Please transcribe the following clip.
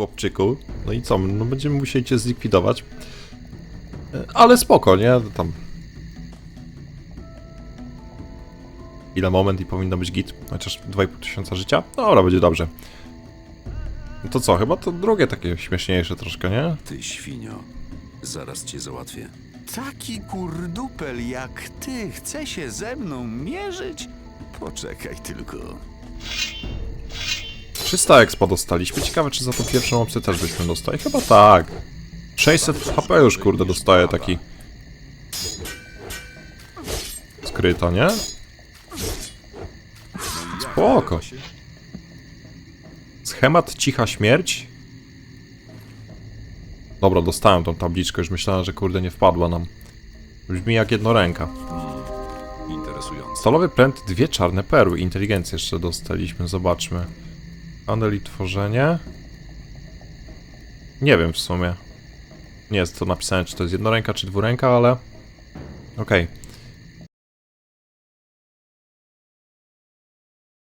chłopczyku. No i co, no będziemy musieli cię zlikwidować. E, Ale spoko, nie? Tam... Ile moment i powinno być git? Chociaż 2,5 tysiąca życia? Dobra, będzie dobrze. No to co, chyba to drugie takie śmieszniejsze troszkę, nie? Ty świnio, zaraz cię załatwię. Taki kurdupel jak ty chce się ze mną mierzyć? Poczekaj tylko. 300 expa dostaliśmy. Ciekawe, czy za tą pierwszą opcję też byśmy dostali. Chyba tak. 600 HP już, kurde, dostaje taki. Skryta, nie? Spoko. Schemat cicha śmierć. Dobra, dostałem tą tabliczkę. Już myślałem, że kurde nie wpadła nam. Brzmi jak jednoręka. Interesujące. Stalowy pręt, dwie czarne perły. Inteligencję jeszcze dostaliśmy, zobaczmy. Handel i tworzenie. Nie wiem w sumie. Nie jest to napisane, czy to jest jednoręka, czy dwuręka, ale... Okej.